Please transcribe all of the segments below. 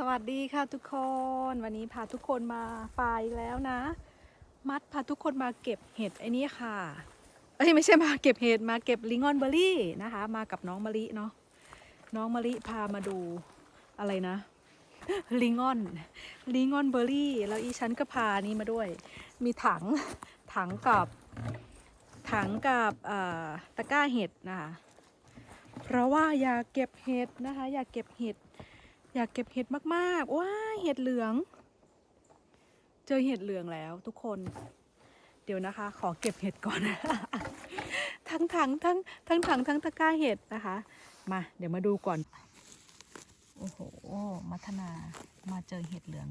สวัสดีค่ะทุกคนวันนี้พาทุกคนมาปาอีกแล้วนะ มัดพาทุกคนมาเก็บเห็ดไอ้นี่ค่ะเอ้ยไม่ใช่มาเก็บเห็ดมาเก็บลิงออนเบอร์รี่นะคะ มากับน้องมะลิเนาะน้องมะลิพามาดูอะไรนะลิงออนลิงออนเบอร์รี่แล้วอีฉันก็พานี่มาด้วย มีถังถังกับถังกับตะกร้าเห็ดนะคะเพราะว่าอยากเก็บเห็ดนะคะ อยากเก็บเห็ด อยากเก็บเห็ดมากๆ ว้าเห็ดเหลือง เจอเห็ดเหลืองแล้วทุกคน เดี๋ยวนะคะ ขอเก็บเห็ดก่อน ทั้งถังทั้งทั้งถังทั้งตะกร้าเห็ดนะคะ มา เดี๋ยวมาดูก่อน โอ้โห มัทนา มาเจอเห็ดเหลือง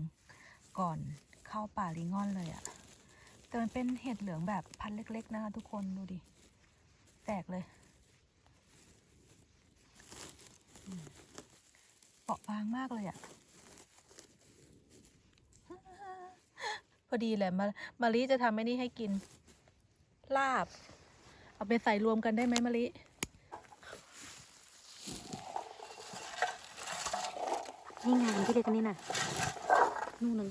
ก่อนเข้าป่าลิงอนเลยอะแต่มันเป็นเห็ดเหลืองแบบพันเล็ก ๆ นะคะ ทุกคนดูดิ แตกเลย เปราะบางมากเลยอะพอดีแหละมามาลิจะทำไอ้นี่ให้กิน ลาบ เอาไปใส่รวมกันได้ไหมมาลินี่ไงที่เล็กอันนี้น่ะนู่นนึง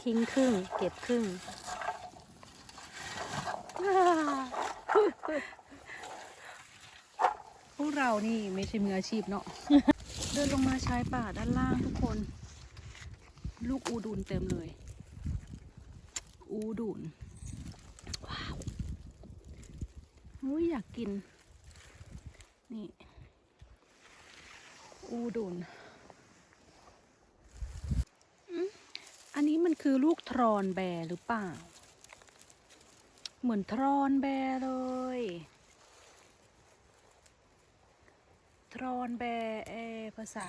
ทิ้งครึ่ง เก็บครึ่ง พวกเรานี่ไม่ใช่มืออาชีพเนาะ เดินลงมาชายป่าด้านล่างทุกคน ลูกอูดูนเต็มเลย อูดูน ว้าวอุ้ยอยากกิน นี่ อูดูน อันนี้มันคือลูกทรอนแบร์หรือเปล่า เหมือนทรอนแบร์เลย ทรอนแบร์เอภาษา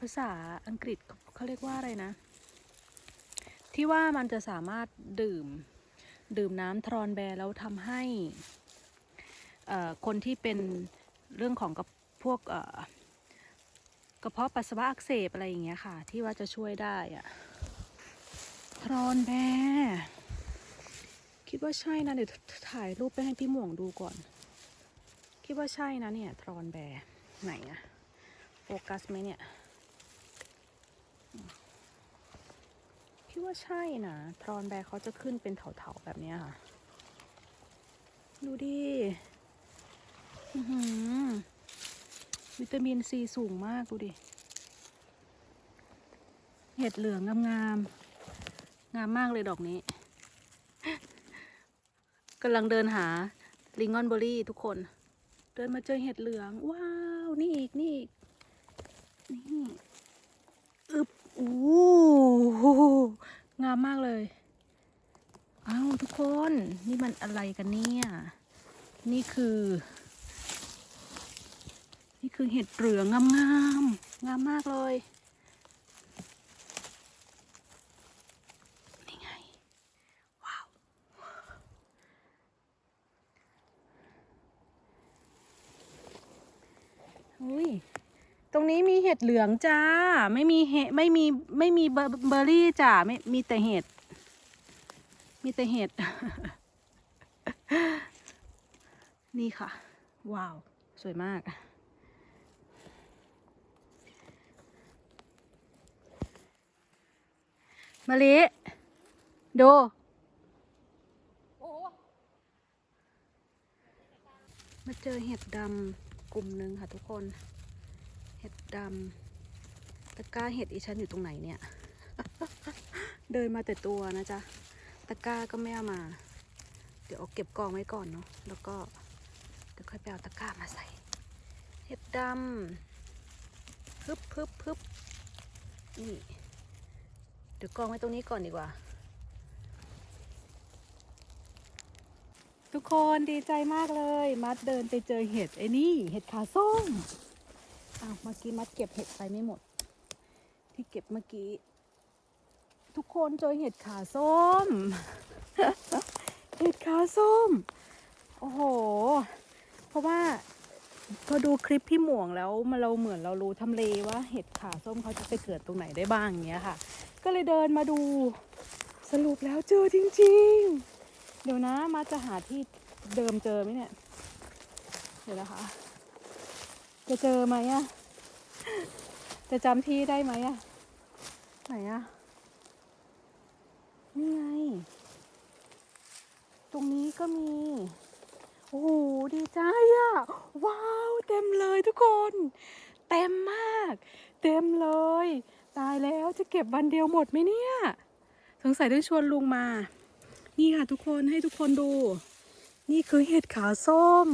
ภาษาอังกฤษเขาเรียกว่าอะไรนะ ที่ว่ามันจะสามารถดื่ม ดื่มน้ำทรอนแบร์แล้วทำให้คนที่เป็นเรื่องของกับพวกกระเพาะปัสสาวะอักเสบอะไรอย่างเงี้ยค่ะ ที่ว่าจะช่วยได้อะทรอนแบร์ คิดว่าใช่นะเดี๋ยวถ่ายรูปไปให้พี่หม่วงดูก่อน คิดว่าใช่นะเนี่ยทรอนแบร์ไหนอะโฟกัสไหมเนี่ยคิดว่าใช่นะทรอนแบร์เขาจะขึ้นเป็นเถาๆแบบนี้ค่ะ ดูดิวิตามินซีสูงมากดูดิ เห็ดเหลืองงามๆงามมากเลยดอกนี้ กำลังเดินหาลิงออนเบอรี่ทุกคน เดินมาเจอเห็ดเหลือง ว้าว นี่อีก นี่อีก นี่อึบอู้หูงามมากเลย อ้าวทุกคน นี่มันอะไรกันเนี่ย นี่คือ นี่คือเห็ดเหลืองงามงามๆงามมากเลย นี่ไง ว้าว อุ้ย ตรง นี้มีเห็ดเหลืองจ้า ไม่มีเห็ดไม่มีไม่มีเบอร์เบอร์รี่จ้าไม่มีแต่เห็ด มีแต่เห็ด นี่ค่ะ ว้าว สวยมากมะลิดูมาเจอเห็ดดำกลุ่มหนึ่งค่ะทุกคน เห็ดดำตะกร้าเห็ดอีฉันอยู่ตรงไหนเนี่ย เดินมาแต่ตัวนะจ๊ะ ตะกร้าก็ไม่เอามา เดี๋ยวเอาเก็บกองไว้ก่อนเนาะ แล้วก็เดี๋ยวค่อยไปเอาตะกร้ามาใส่ เห็ดดำพึบพึบพึบนี่ เดี๋ยวกองไว้ตรงนี้ก่อนดีกว่าทุกคนดีใจมากเลย มัดเดินไปเจอเห็ดไอ้นี่ เห็ดขาส้ม อ้าวเมื่อกี้มัดเก็บเห็ดไปไม่หมด ที่เก็บเมื่อกี้ ทุกคนเจอเห็ดขาส้ม เห็ดขาส้ม โอ้โห เพราะว่าพอดูคลิปพี่หมวงแล้วมาเราเหมือนเรารู้ทำเลว่าเห็ดขาส้มเขาจะไปเกิดตรงไหนได้บ้างอย่างเงี้ยค่ะ ก็เลยเดินมาดูสรุปแล้วเจอจริง ๆ เดี๋ยวนะมาจะหาที่เดิมเจอไหมเนี่ย เดี๋ยวนะคะ จะเจอไหมอะจะจำที่ได้ไหมอะไหนอะนี่ไง ตรงนี้ก็มี โอ้โห ดีใจอะว้าว เต็มเลยทุกคน เต็มมาก เต็มเลย ตายแล้วจะเก็บวันเดียวหมดไหมเนี่ย สงสัยต้องชวนลุงมา นี่ค่ะทุกคนให้ทุกคนดู นี่คือเห็ดขาส้ม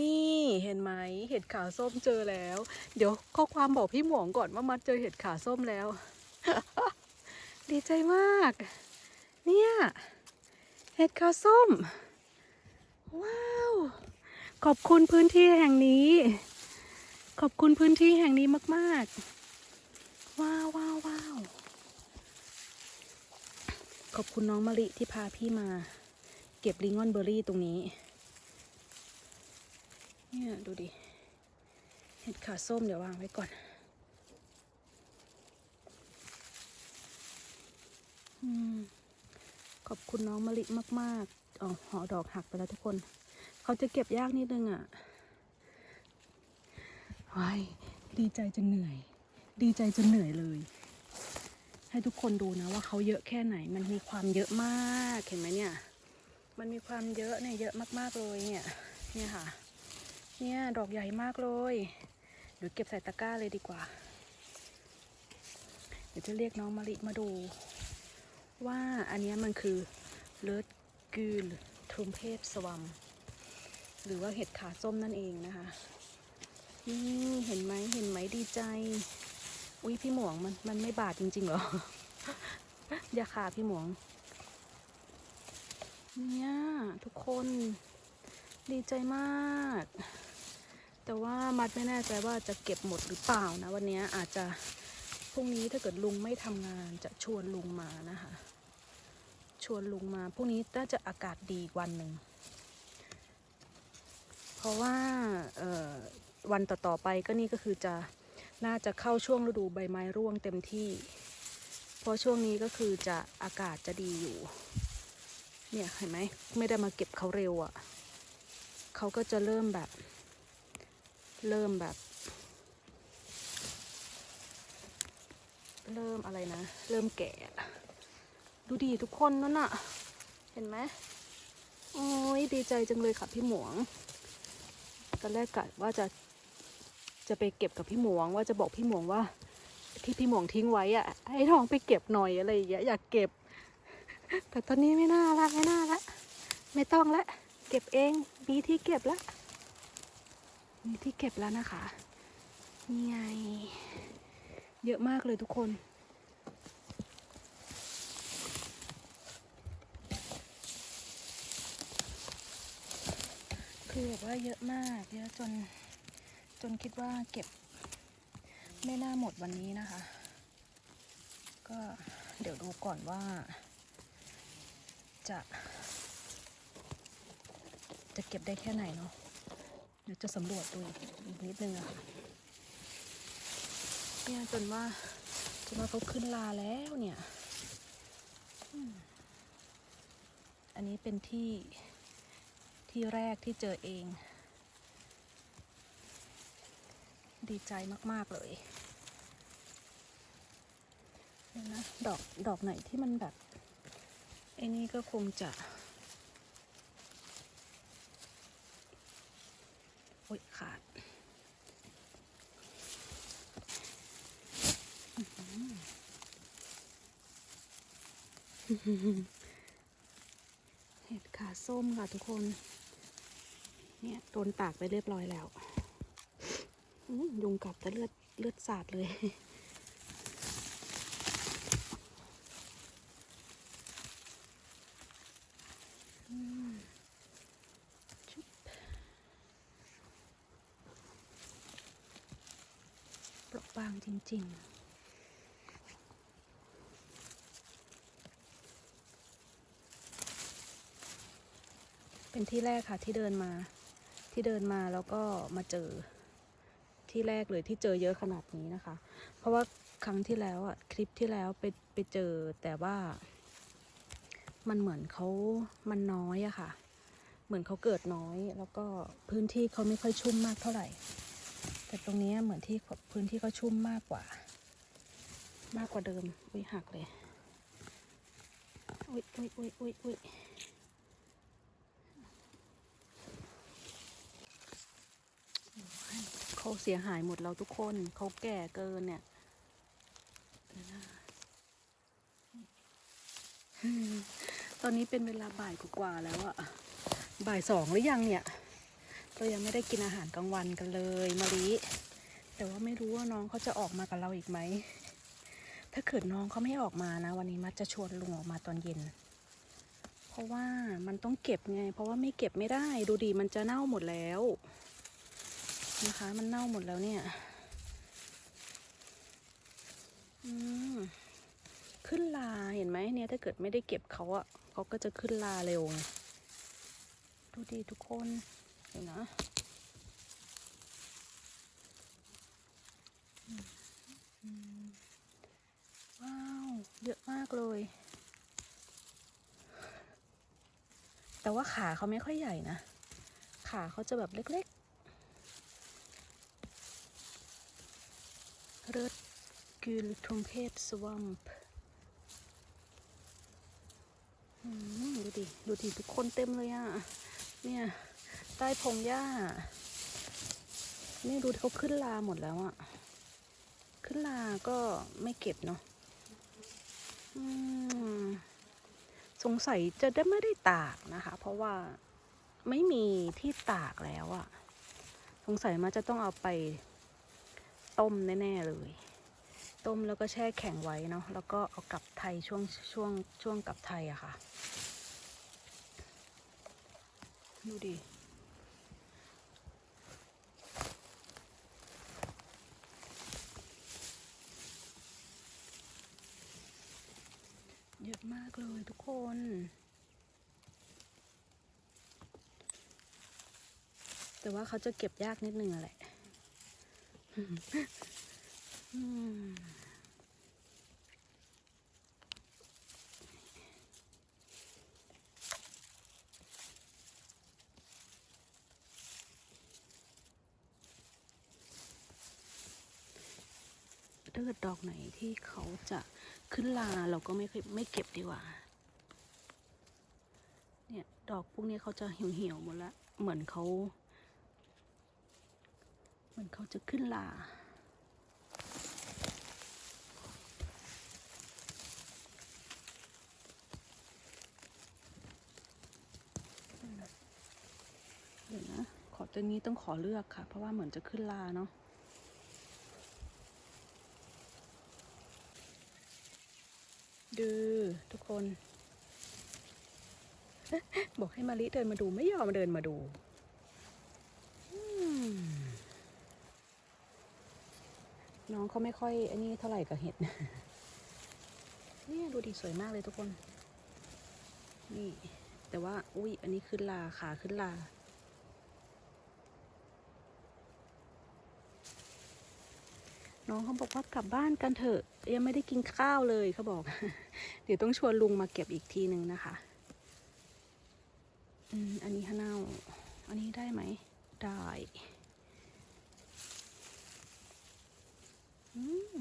นี่เห็นไหมเห็ดขาส้มเจอแล้ว เดี๋ยวข้อความบอกพี่หมวงก่อนว่ามัดเจอเห็ดขาส้มแล้ว ดีใจมาก เนี่ย เห็ดขาส้ม ว้าว ขอบคุณพื้นที่แห่งนี้ ขอบคุณพื้นที่แห่งนี้มาก ๆ ว้าวว้าวว้าวขอบคุณน้องมะลิที่พาพี่มา เก็บลิงออนเบอร์รี่ตรงนี้ เนี่ยดูดิ เห็ดขาส้มเดี๋ยววางไว้ก่อน อืม ขอบคุณน้องมะลิมากๆอ๋อหอดอกหักไปแล้วทุกคน เขาจะเก็บยากนิดนึงอะ่ะว้ายดีใจจนเหนื่อย ดีใจจนเหนื่อยเลย ให้ทุกคนดูนะว่าเขาเยอะแค่ไหน มันมีความเยอะมาก เห็นไหมเนี่ย มันมีความเยอะเนี่ยเยอะมากๆเลยเนี่ย เนี่ยค่ะ เนี่ย ดอกใหญ่มากเลยเดี๋ยวเก็บใส่ตะกร้าเลยดีกว่า เดี๋ยวจะเรียกน้องมะลิมาดู ว่าอันนี้มันคือเลิศกืลทรุมเพศสวัมหรือว่าเห็ดขาส้มนั่นเองนะคะ นี่เห็นไหมเห็นไหมดีใจ อุ้ยพี่หมวงมันมันไม่บาดจริงๆหรอ อย่าขาพี่หมวง เนี่ยทุกคน ดีใจมาก แต่ว่ามัดไม่แน่ใจว่าจะเก็บหมดหรือเปล่านะ วันนี้อาจจะพรุ่งนี้ถ้าเกิดลุงไม่ทำงานจะชวนลุงมานะคะ ชวนลุงมาพรุ่งนี้น่าจะอากาศดีวันหนึ่ง เพราะว่าวันต่อๆไปก็นี่ก็คือจะน่าจะเข้าช่วงฤดูใบไม้ร่วงเต็มที่ เพราะช่วงนี้ก็คือจะอากาศจะดีอยู่ เนี่ยเห็นไหมไม่ได้มาเก็บเขาเร็วอะ่ะ เขาก็จะเริ่มแบบ เริ่มแบบ เริ่มอะไรนะ เริ่มแก่ ดูดีทุกคนนั่นน่ะ เห็นไหมโอ้ยดีใจจังเลยค่ะพี่หมวง ตอนแรกกะว่าจะจะไปเก็บกับพี่หมวง ว่าจะบอกพี่หมวงว่า ที่พี่หมวงทิ้งไว้อะให้ทองไปเก็บหน่อยอะไรอย่างเงี้ยอยากเก็บ แต่ตอนนี้ไม่น่าละไม่น่าละ ไม่ต้องละ ก็บเองมีที่เก็บและมีที่เก็บแล้วนะคะนี่ไงเยอะมากเลยทุกคน คือแบบว่าเยอะมากเยอะจนจนคิดว่าเก็บ ไม่น่าหมดวันนี้นะคะ ก็เดี๋ยวดูก่อนว่า จะ จะเก็บได้แค่ไหนเนาะเดี๋ยวจะสำรวจดูอีกนิดนึงอะค่ะเนี่ยจนว่าจนว่าเขาขึ้นลาแล้วเนี่ยอันนี้เป็นที่ที่แรกที่เจอเอง ดีใจมาก ๆ เลยเดี๋ยนะดอกดอกไหนที่มันแบบไอ้นี่ก็คงจะ อ๊ยขาดเห็ดขาส้มค่ะทุกคน เนี่ยโดนตากไปเรียบร้อยแล้วยุงกัดแต่เลือดเลือดสาดเลย ว้างจริง ๆเป็นที่แรกค่ะที่เดินมาที่เดินมาแล้วก็มาเจอที่แรกเลยที่เจอเยอะขนาดนี้นะคะ เพราะว่าครั้งที่แล้วอะคลิปที่แล้วไปไปเจอแต่ว่ามันเหมือนเขามันน้อยอะค่ะ เหมือนเขาเกิดน้อย แล้วก็พื้นที่เขาไม่ค่อยชุ่มมากเท่าไหร่ แต่ตรงนี้เหมือนที่พื้นที่เขาชุ่มมากกว่า มากกว่าเดิม อุ้ยหักเลย อุ้ยอุ้ยอุ้ยอุ้ยอุ้ยเขาเสียหายหมดแล้วทุกคนเขาแก่เกินเนี่ยตอนนี้เป็นเวลาบ่ายกว่าแล้วอะบ่ายสองหรือยังเนี่ย เรายังไม่ได้กินอาหารกลางวันกันเลยมาริแต่ว่าไม่รู้ว่าน้องเขาจะออกมากับเราอีกไหม ถ้าเกิดน้องเขาไม่ออกมานะ วันนี้มัดจะชวนลุงออกมาตอนเย็น เพราะว่ามันต้องเก็บไง เพราะว่าไม่เก็บไม่ได้ดูดีมันจะเน่าหมดแล้วนะคะ มันเน่าหมดแล้วเนี่ย อืมขึ้นลาเห็นไหมเนี่ยถ้าเกิดไม่ได้เก็บเขาอะเขาก็จะขึ้นลาเร็วไงดูดีทุกคน ดี๋ยนะว้าว เยอะมากเลย แต่ว่าขาเขาไม่ค่อยใหญ่นะ ขาเขาจะแบบเล็กๆเริดกิลทุมเพศสวัมป์ดูดิ ดูดิ ทุกคนเต็มเลยอะ เนี่ย ใต้พงหญ้านี่ดูเขาขึ้นลาหมดแล้วอะขึ้นลาก็ไม่เก็บเนาะอืมสงสัยจะได้ไม่ได้ตากนะคะ เพราะว่าไม่มีที่ตากแล้วอะสงสัยมันจะต้องเอาไปต้มแน่ ๆ เลย ต้มแล้วก็แช่แข็งไว้เนาะ แล้วก็เอากลับไทยช่วงช่วงช่วงกลับไทยอะค่ะ ดูดิ เยอะมากเลยทุกคน แต่ว่าเขาจะเก็บยากนิดนึงอะแหละ เกิดดอกไหนที่เขาจะขึ้นลาเราก็ไม่ไม่เก็บดีกว่า เนี่ยดอกพวกนี้เขาจะเหี่ยวๆหมดละ เหมือนเขา เหมือนเขาจะขึ้นลาเดี๋ยวนะ ขอตัวนี้ต้องขอเลือกค่ะ เพราะว่าเหมือนจะขึ้นลาเนาะ ดูทุกคน บอกให้มาลิเดินมาดูไม่ยอมเดินมาดูน้องเขาไม่ค่อยอันนี้เท่าไหร่กับเห็ดเนี่ยดูดีสวยมากเลยทุกคน นี่ แต่ว่า อุ้ยอันนี้ขึ้นลาขาขึ้นลา น้องเขาบอกว่ากลับบ้านกันเถอะ ยังไม่ได้กินข้าวเลยเขาบอก เดี๋ยวต้องชวนลุงมาเก็บอีกทีหนึ่งนะคะอืมอันนี้ฮะเน่าอันนี้ได้ไหม ได้อืม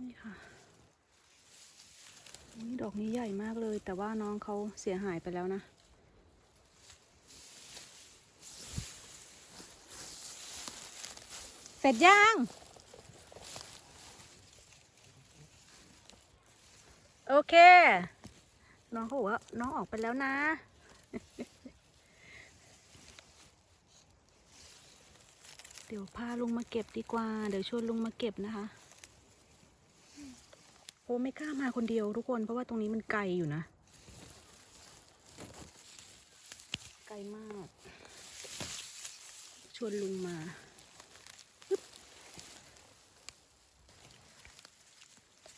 นี่ค่ะนี่ดอกนี้ใหญ่มากเลย แต่ว่าน้องเขาเสียหายไปแล้วนะ สร็จยัง โอเค น้องเขาบอกว่าน้องออกไปแล้วนะ เดี๋ยวพาลุงมาเก็บดีกว่า เดี๋ยวชวนลุงมาเก็บนะคะ โอ้ไม่กล้ามาคนเดียวทุกคนเพราะว่าตรงนี้มันไกลอยู่นะ ไกลมาก ชวนลุงมาปึ๊บ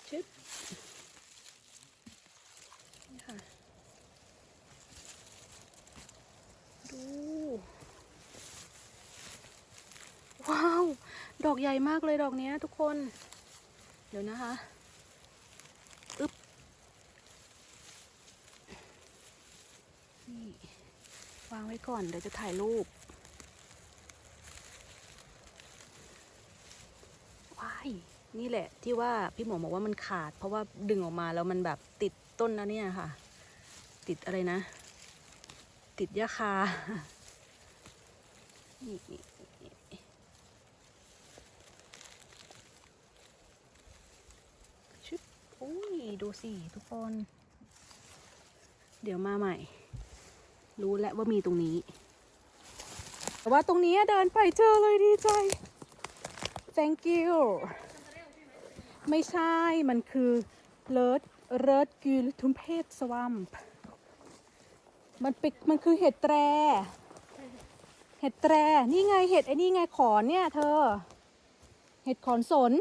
ชึบนี่ค่ะ ดู ว้าว ดอกใหญ่มากเลยดอกเนี้ยทุกคน เดี๋ยวนะคะ อึ๊บ นี่ วางไว้ก่อน เดี๋ยวจะถ่ายรูปว้าย นี่แหละที่ว่าพี่หมอบอกว่ามันขาด เพราะว่าดึงออกมาแล้วมันแบบติดต้นนะเนี่ยค่ะ ติดอะไรนะ ติดยาคา นี่นี่นี่นี่ชึบอุ้ย ดูสิทุกคน เดี๋ยวมาใหม่ รู้แล้วว่ามีตรงนี้ แต่ว่าตรงนี้เดินไปเจอเลยดีใจ thank you ไม่ใช่ มันคือเลิศเลิศกิลทุมเพศสวัมป์ มันเป็นมันคือเห็ดแตร เห็ดแตร นี่ไงเห็ดไอ้นี่ไงขอนเนี่ยเธอ เห็ดขอนสน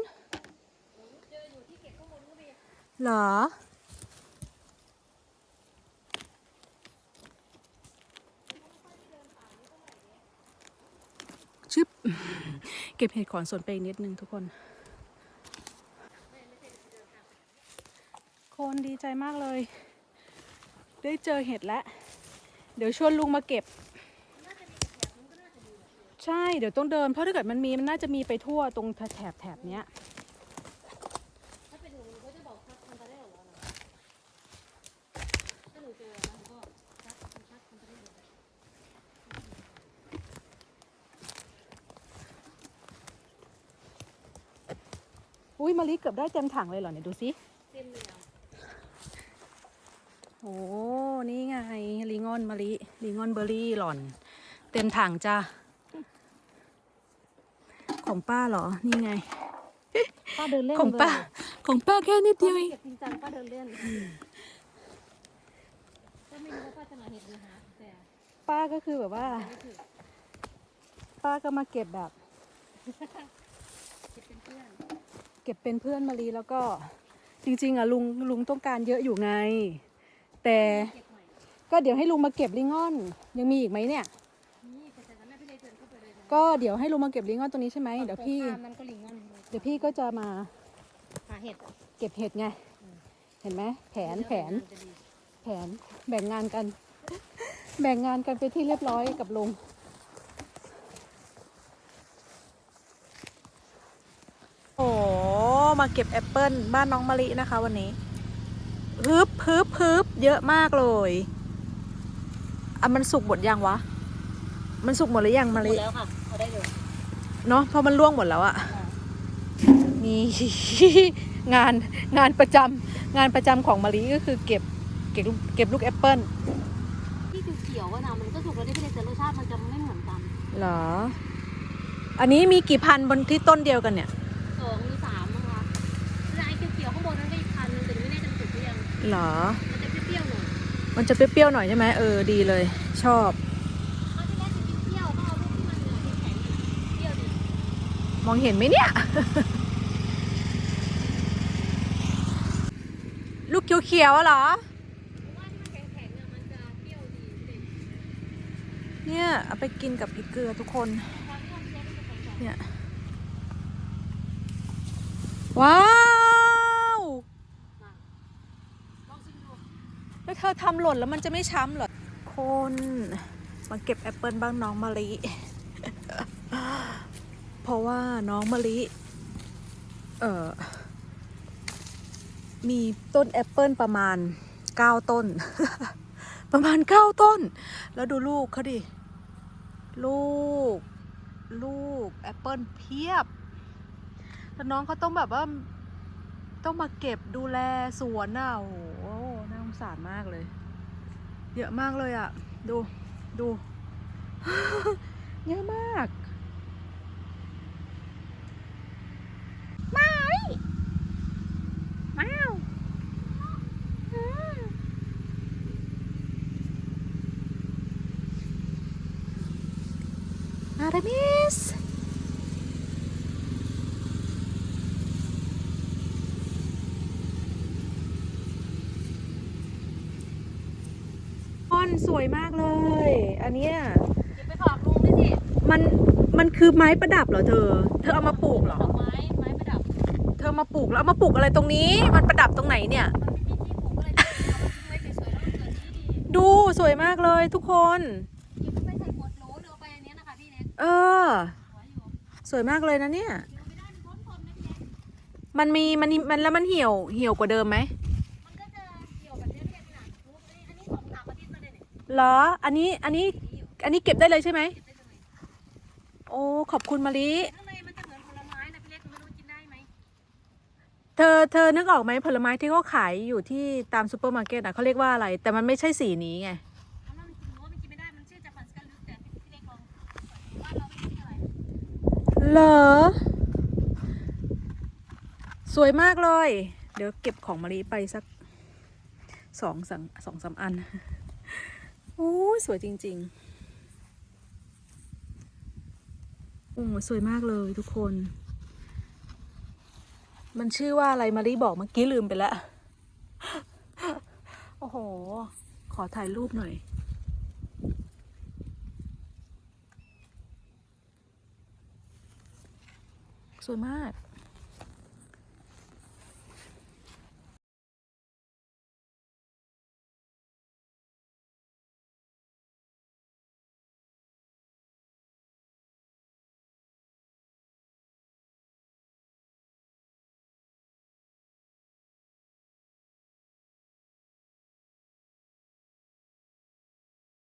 เหรอ ชึบ เก็บเห็ดขอนสนไปอีกนิดนึงทุกคน คนดีใจมากเลย ได้เจอเห็ดแล้ว เดี๋ยวชวนลุงมาเก็บ ใช่เดี๋ยวต้องเดิน เพราะถ้าเกิดมันมีมันน่าจะมีไปทั่วตรงแถบแถบเนี้ยอุ้ยมะลิเกือบได้เต็มถังเลยเหรอเนี่ยดูสิโอ้ นี่ไงลิงอนมะลิลิงอนเบอร์รี่หล่อน เต็มถังจ้าของป้าเหรอ นี่ไง ป้าเดินเล่นของป้า ของป้าแค่นิดเดียวเองเก็บจริงจังป้าเดินเล่นก็ไม่รู้ว่าป้าจะมาเห็นนะคะแต่ป้าก็คือแบบว่าไม่ถึงป้าก็มาเก็บแบบ เก็บเป็นเพื่อน เก็บเป็นเพื่อนมะลิแล้วก็จริง ๆอะลุงลุงต้องการเยอะอยู่ไง แต่เก็บใหม่ ก็เดี๋ยวให้ลุงมาเก็บลิงอน ยังมีอีกไหมเนี่ย นี่แต่แต่แม่พี่เลยเดินเข้าไปเลยนะก็เดี๋ยวให้ลุงมาเก็บลิงอนตรงนี้ใช่ไหมเดี๋ยวพี่ ตรงข้ามนั้นก็ลิงงอนเลยเดี๋ยวพี่ก็จะมาหาเห็ดอะเก็บเห็ดไง เห็นไหมแผนแผนจะดีแผนแบ่งงานกัน แบ่งงานกันไปนที่เรียบร้อยกับลุงโอ้มาเก็บแอปเปิลบ้านน้องมะลินะคะวันนี้ฮึบฮึบฮึบเยอะมากเลย อะมันสุกหมดยังวะ มันสุกหมดหรือยังหมมะดลิแล้วค่ะเอาได้เลยเนาะเพราะมันร่วงหมดแล้วอะนี่ งานงานประจำงานประจำของมะลิก็คือเก็บเก็บลูกเก็บลูกแอปเปิลที่เขียวๆอะนะมันก็สุกแล้วที่พี่เลยแต่รสชาติมันจะไม่เหมือนกันเหรอ อันนี้มีกี่พันบนที่ต้นเดียวกันเนี่ย สองมีสามนะคะแล้วไอ้เขียวๆข้างบนนั้นก็อีกพันนึงแต่ไม่แน่ใจมันสุกหรือยังเหรอมัน มันจะเปรี้ยวๆหน่อยใช่ไหมเออดีเลย ชอบเอาที่แรกจะกินเปรี้ยวต้องเอาลูกที่มันเหนือแข็งๆเปรี้ยวดิมองเห็นไหมเนี่ย ลูกเขียวๆอะเหรอเพราะว่าที่มันแข็งๆเนี่ยมันจะเปรี้ยวดีเด็ดเนี่ยเอาไปกินกับพริกเกลือทุกคนความที่มันเปรี้ยวมันจะแข็งๆเนี่ย ว้าว ลองชิมดู แล้วเธ อทำหล่นแล้วมันจะไม่ช้ำเหรอคนมาเก็บแอปเปิลบ้างน้องมะลิ เพราะว่าน้องมะลิ เอ่อ มีต้นแอปเปิลประมาณเก้าต้น ประมาณเก้าต้น แล้วดูลูกเขาดิ ลูก ลูกแอปเปิลเพียบ แล้วน้องเขาต้องแบบว่า ต้องมาเก็บดูแลสวนน่ะโอ้โหน่า สงสารมากเลย เยอะมากเลยอะ ดูดู เยอะมากไม่ว้าวอืมอารามิส ต้น สวยมากเลย อันเนี้ยเก็บไปฝากลุงด้วยสิมันมันคือไม้ประดับเหรอเธอ เธอเอามาปลูกเหรอดอกไม้ไม้ประดับ เธอมาปลูกแล้วเอามาปลูกอะไรตรงนี้ มันประดับตรงไหนเนี่ย มันไม่มีที่ปลูกก็เลยเอามาทิ้งไว้เฉยๆแล้วมันเกิดที่ดีดูสวยมากเลยทุกคนกินไปใส่ขวดโหลหรือเอาไปอันเนี้ยนะคะพี่เล็กเออหัวอยู่สวยมากเลยนะเนี่ยเดี๋ยวไม่ได้มันพ้นคนนะพี่เล็กมันมีมันมันแล้วมันเหี่ยวเหี่ยวกว่าเดิมไหม เลยเนี่ยเหรอ อันนี้ อันนี้ อันนี้เก็บได้เลยใช่ไหม โอ้ ขอบคุณมะลิข้างในมันจะเหมือนผลไม้นะพี่เล็กไม่รู้กินได้ไหมเธอ เธอนึกออกไหมผลไม้ที่เขาขายอยู่ที่ตามซูเปอร์มาร์เก็ตอะเขาเรียกว่าอะไร แต่มันไม่ใช่สีนี้ไง เพราะว่ามันกินรู้ว่ามันกินไม่ได้ มันชื่อจับปันสกัดลึกแต่พี่เล็กลองว่าเราไม่กินอะไร เหรอ สวยมากเลย เดี๋ยวเก็บของมะลิไปสักสองสองสามอัน โอ้สวยจริง ๆ โอ้สวยมากเลยทุกคน มันชื่อว่าอะไรมารีบอกเมื่อกี้ลืมไปแล้ว โอ้โห ขอถ่ายรูปหน่อยสวยมาก